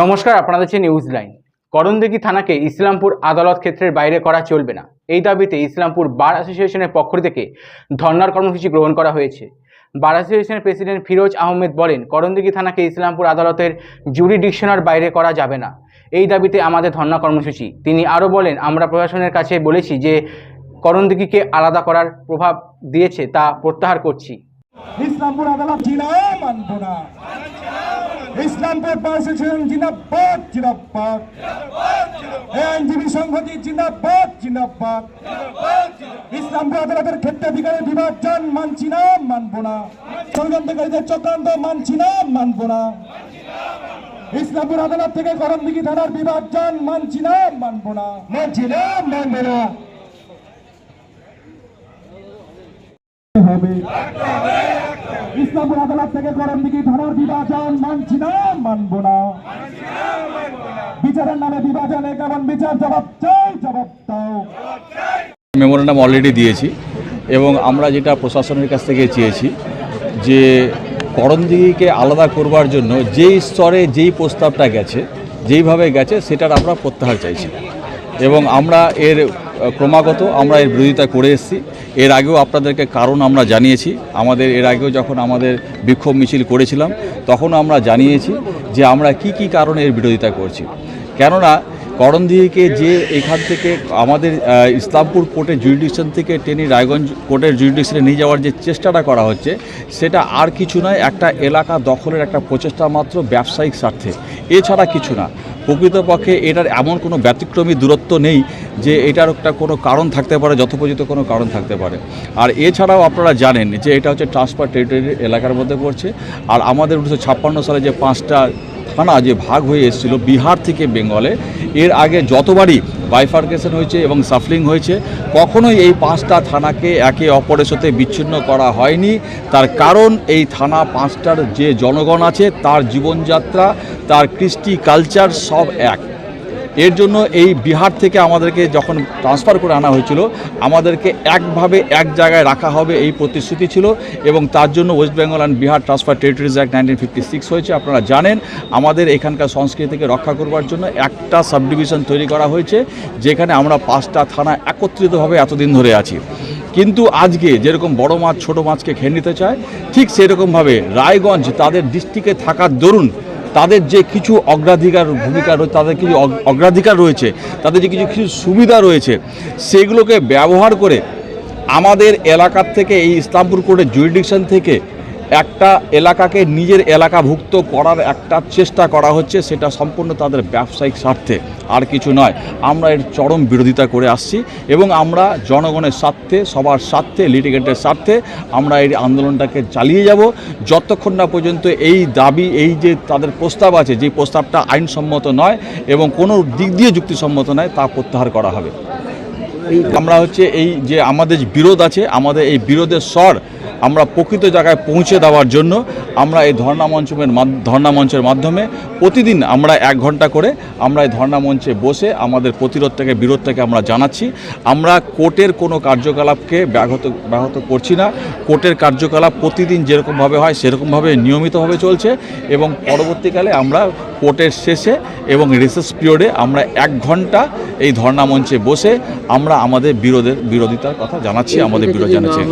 নমস্কার, আপনাদের দেখছেন নিউজ লাইন করণদিঘি থানাকে ইসলামপুর আদালত ক্ষেত্রের বাইরে করা চলবে না। এই দাবিতে ইসলামপুর বার অ্যাসোসিয়েশনের পক্ষ থেকে ধর্নার কর্মসূচি গ্রহণ করা হয়েছে। বার অ্যাসোসিয়েশনের প্রেসিডেন্ট ফিরোজ আহমেদ বলেন, করণদিঘি থানাকে ইসলামপুর আদালতের জুরিডিকশনার বাইরে করা যাবে না। এই দাবিতে আমাদের ধর্না কর্মসূচি। তিনি আরও বলেন, আমরা প্রশাসনের কাছে বলেছি যে করণদিঘিকে আলাদা করার প্রভাব দিয়েছে তা প্রত্যাহার করছি। ইসলামপুর আদালত ইসলামপুর প্রশাসন জিনাবাদ জিনাবাদ আইনজীবী সংহতি জিনাবাদ জিনাবাদ ইসলামপুর আদালতের ক্ষেত্রে বিকারের বিভাজন, মানছি না, মানব না। ষড়যন্ত্রকারীদের চক্রান্ত, মানছি না, মানব না। ইসলামপুর আদালত থেকে করমদিঘি থানার বিভাজন, মানছি না, মানব না। মানছি না, মানব না। হবে। ইসলামপুর আদালত থেকে করমদিঘি থানার বিভাজন মানছি না, মানব না। বিচারের নামে বিভাজনে কেমন বিচার জবাব চাই, জবাব দাও। মেমোরেন্ডাম অলরেডি দিয়েছি এবং আমরা যেটা প্রশাসনের কাছ থেকে চেয়েছি যে করণদিঘিকে আলাদা করবার জন্য যেই স্তরে যেই প্রস্তাবটা গেছে, যেইভাবে গেছে, সেটার আমরা প্রত্যাহার চাইছি। এবং আমরা এর ক্রমাগত আমরা এর বিরোধিতা করে এসেছি। এর আগেও আপনাদেরকে কারণ আমরা জানিয়েছি। আমাদের এর আগেও যখন আমাদের বিক্ষোভ মিছিল করেছিলাম তখনও আমরা জানিয়েছি যে আমরা কি কি কারণে এর বিরোধিতা করছি। কেননা করণদিঘিকে যে এখান থেকে আমাদের ইসলামপুর কোর্টের জুরিডিকশন থেকে টেনে রায়গঞ্জ কোর্টের জুরিডিকশনে নিয়ে যাওয়ার যে চেষ্টাটা করা হচ্ছে, সেটা আর কিছু নয়, একটা এলাকা দখলের একটা প্রচেষ্টা মাত্র ব্যবসায়িক স্বার্থে। এছাড়া কিছু না। প্রকৃতপক্ষে এটার এমন কোনো ব্যতিক্রমী দূরত্ব নেই যে এটার একটা কোনো কারণ থাকতে পারে, যথোপযুক্ত কোনো কারণ থাকতে পারে। আর এছাড়াও আপনারা জানেন যে এটা হচ্ছে ট্রান্সফার টেরিটরি এলাকার মধ্যে পড়ছে। আর আমাদের উনিশশো ছাপ্পান্ন সালে যে পাঁচটা থানা যে ভাগ হয়ে এসেছিল বিহার থেকে বেঙ্গলে। এর আগে যতবারই বাইফার্কেশন হয়েছে এবং সাফলিং হয়েছে, কখনোই এই পাঁচটা থানাকে একে অপরের সাথে বিচ্ছিন্ন করা হয়নি। তার কারণ এই থানা পাঁচটার যে জনগণ আছে, তার জীবনযাত্রা, তার কৃষ্টি কালচার সব এক। এর জন্য এই বিহার থেকে আমাদেরকে যখন ট্রান্সফার করে আনা হয়েছিল, আমাদেরকে একভাবে এক জায়গায় রাখা হবে এই প্রতিশ্রুতি ছিল এবং তার জন্য West Bengal and Bihar transfer territories act nineteen fifty six হয়েছে, আপনারা জানেন। আমাদের এখানকার সংস্কৃতিকে রক্ষা করবার জন্য একটা সাবডিভিশন তৈরি করা হয়েছে, যেখানে আমরা পাঁচটা থানা একত্রিতভাবে এতদিন ধরে আছি। কিন্তু আজকে যেরকম বড় মাছ, ছোট মাছকে খেয়ে নিতে চায়, ঠিক সেরকমভাবে রায়গঞ্জ তাদের ডিস্ট্রিক্টে থাকার দরুন তাদের যে কিছু অগ্রাধিকার ভূমিকা রয়েছে তাদের কিছু অগ- অগ্রাধিকার রয়েছে, তাদের যে কিছু কিছু সুবিধা রয়েছে, সেগুলোকে ব্যবহার করে আমাদের এলাকার থেকে এই ইসলামপুর কোর্টের জুরিডিকশন থেকে একটা এলাকাকে নিজের এলাকাভুক্ত করার একটা চেষ্টা করা হচ্ছে, সেটা সম্পূর্ণ তাদের ব্যবসায়িক স্বার্থে, আর কিছু নয়। আমরা এর চরম বিরোধিতা করে আসছি এবং আমরা জনগণের স্বার্থে, সবার স্বার্থে লিটিগেটের স্বার্থে আমরা এই আন্দোলনটাকে চালিয়ে যাব। যতক্ষণ না পর্যন্ত এই দাবি, এই যে তাদের প্রস্তাব আছে, যে প্রস্তাবটা আইনসম্মত নয় এবং কোনো দিক দিয়ে যুক্তিসম্মত নয়, তা প্রত্যাহার করা হবে। আমরা হচ্ছে এই যে আমাদের বিরোধ আছে, আমাদের এই বিরোধের স্বর আমরা প্রকৃত জায়গায় পৌঁছে দেওয়ার জন্য আমরা এই ধর্ণা মঞ্চের ধর্ণা মঞ্চের মাধ্যমে প্রতিদিন আমরা এক ঘণ্টা করে আমরা এই ধর্ণা মঞ্চে বসে আমাদের প্রতিরোধ থেকে বিরোধ থেকে আমরা জানাচ্ছি। আমরা কোর্টের কোনো কার্যকলাপকে ব্যাহত ব্যাহত করছি না। কোর্টের কার্যকলাপ প্রতিদিন যেরকমভাবে হয় সেরকমভাবে নিয়মিতভাবে চলছে এবং পরবর্তীকালে আমরা কোর্টের শেষে এবং রিসেস পিরিয়ডে আমরা এক ঘণ্টা এই ধর্ণা মঞ্চে বসে আমরা আমাদের বিরোধের বিরোধিতার কথা জানাচ্ছি আমাদের বিরোধ জানাচ্ছি।